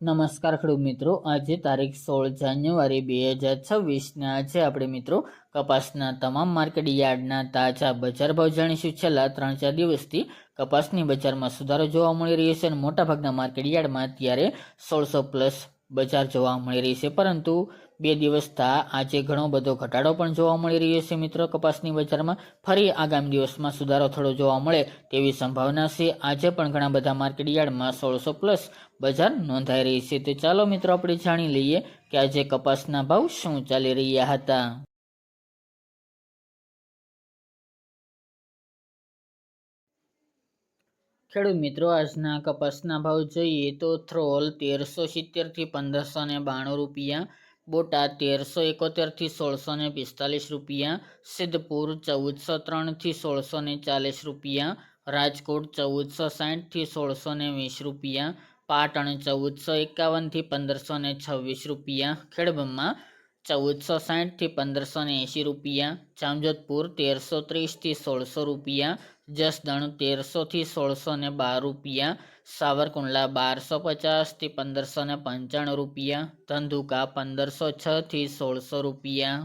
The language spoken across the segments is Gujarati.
નમસ્કાર ખેડૂત મિત્રો. આજે તારીખ સોળ જાન્યુઆરી બે હજાર છવ્વીસના આજે આપણે મિત્રો કપાસના તમામ માર્કેટ યાર્ડના તાજા બજાર ભાવ જાણીશું. છેલ્લા ત્રણ ચાર દિવસથી કપાસની બજારમાં સુધારો જોવા મળી રહ્યો છે અને મોટાભાગના માર્કેટ યાર્ડમાં અત્યારે સોળસો પ્લસ બજાર જોવા મળી રહી છે, પરંતુ બે દિવસ થા આજે ઘણો બધો ઘટાડો પણ જોવા મળી રહ્યો છે, મિત્રો. કપાસની બજારમાં ફરી આગામી દિવસમાં સુધારો થોડો જોવા મળે તેવી સંભાવના છે. આજે પણ ઘણા બધા માર્કેટ યાર્ડમાં સોળસો પ્લસ બજાર નોંધાઈ રહી છે. તો ચાલો, મિત્રો, આપણે જાણી લઈએ કે આજે કપાસના ભાવ શું ચાલી રહ્યા હતા. ખેડૂત મિત્રો, આજના કપાસના ભાવ જોઈએ તો થ્રોલ તેરસો સિત્તેરથી પંદરસો ને બાણું રૂપિયા બોટા તેરસો એકોતેરથી સોળસો ને પિસ્તાલીસ રૂપિયા, સિદ્ધપુર ચૌદસો ત્રણથી સોળસો ને ચાલીસ રૂપિયા, રાજકોટ ચૌદસો સાઠથી સોળસો ને વીસ રૂપિયા, પાટણ ચૌદસો એકાવનથી પંદરસો ને છવ્વીસ રૂપિયા, ખેડબ્રહ્મા ચૌદસો સાઠથી પંદરસો ને એંશી રૂપિયા, જામજોધપુર તેરસો ત્રીસથી સોળસો રૂપિયા, જસદણ તેરસોથી સોળસો ને બાર રૂપિયા, સાવરકુંડલા બારસો પચાસથી પંદરસો ને પંચાણું રૂપિયા, ધંધુકા પંદરસો છથી સોળસો રૂપિયા.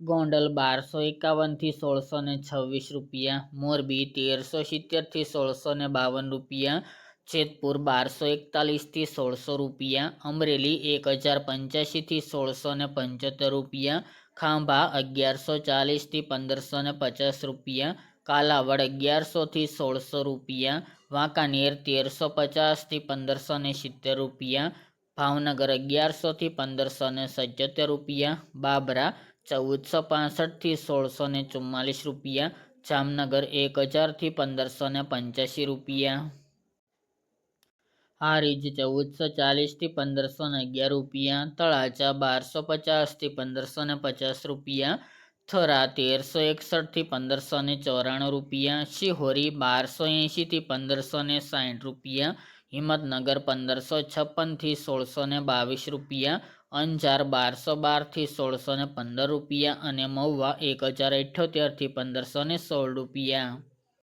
ગોંડલ બારસો એકાવનથી સોળસો ને છવ્વીસ રૂપિયા, મોરબી તેરસો સિત્તેરથી સોળસો ને બાવન રૂપિયા જેતપુર બારસો એકતાલીસથી સોળસો રૂપિયા, અમરેલી એક હજાર પંચ્યાસીથી સોળસો ને પંચોતેર રૂપિયા, ખાંભા અગિયારસો ચાલીસથી પંદરસો ને પચાસ રૂપિયા, કાલાવડ અગિયારસોથી સોળસો રૂપિયા, વાંકાનેર તેરસો પચાસથી પંદરસો ને સિત્તેર રૂપિયા, ભાવનગર અગિયારસોથી પંદરસો ને સત્યોતેર રૂપિયા, બાબરા ચૌદસો પાસઠથી સોળસો ને રૂપિયા, જામનગર એક હજારથી પંદરસો ને પંચ્યાસી રૂપિયા. હારીજ ચૌદસો ચાલીસથી પંદરસો ને અગિયાર રૂપિયા. તળાજા બારસો પચાસથી પંદરસો ને પચાસ રૂપિયા. થરા તેરસો એકસઠથી પંદરસો ને ચોરાણું રૂપિયા. શિહોરી બારસો એંશીથી પંદરસો ને સાઠ રૂપિયા. હિંમતનગર પંદરસો છપ્પનથી સોળસો ને બાવીસ રૂપિયા. અંજાર બારસો બારથી સોળસો ને પંદર રૂપિયા. અને મહુવા એક હજાર અઠ્યોતેરથી પંદરસો ને સોળ રૂપિયા.